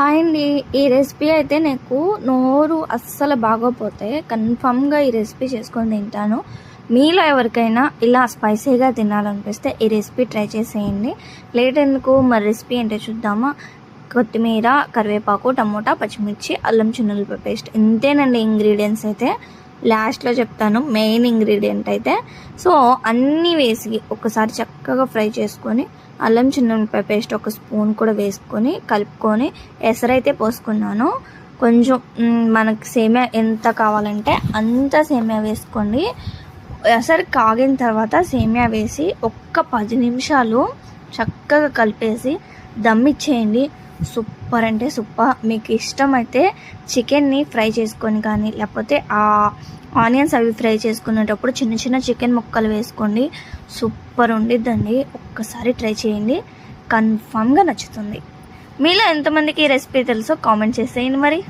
Hi అండి ఈ recipe అయితే నాకు నోరు అస్సలు బాగోపోతే కన్ఫామ్గా ఈ రెసిపీ చేసుకొని తింటాను. మీలో ఎవరికైనా ఇలా స్పైసీగా తినాలనిపిస్తే ఈ రెసిపీ ట్రై చేసేయండి. లేట్ ఎందుకు? మరి రెసిపీ ఏంటో చూద్దామా? కొత్తిమీర కరివేపాకు టమోటా పచ్చిమిర్చి అల్లం చిన్నులపాయ పేస్ట్. ఇంతేనండి ఇంగ్రీడియంట్స్ అయితే. లాస్ట్లో చెప్తాను మెయిన్ ఇంగ్రీడియంట్ అయితే. సో అన్నీ వేసి ఒకసారి చక్కగా ఫ్రై చేసుకొని అల్లం చిన్నులపాయ పేస్ట్ ఒక స్పూన్ కూడా వేసుకొని కలుపుకొని ఎసరైతే పోసుకున్నాను. కొంచెం మనకు సేమియా ఎంత కావాలంటే అంత సేమియా వేసుకోండి. ఎసరు కాగిన తర్వాత సేమియా వేసి ఒక్క పది నిమిషాలు చక్కగా కలిపేసి దమ్ ఇచ్చేయండి. సూపర్ అంటే సూపర్. మీకు ఇష్టమైతే చికెన్ని ఫ్రై చేసుకొని కానీ లేకపోతే ఆ ఆనియన్స్ అవి ఫ్రై చేసుకునేటప్పుడు చిన్న చిన్న చికెన్ ముక్కలు వేసుకోండి. సూపర్ ఉండిద్దండి. ఒక్కసారి ట్రై చేయండి. కన్ఫామ్గా నచ్చుతుంది. మీలో ఎంతమందికి ఈ రెసిపీ తెలుసో కామెంట్ చేసేయండి మరి.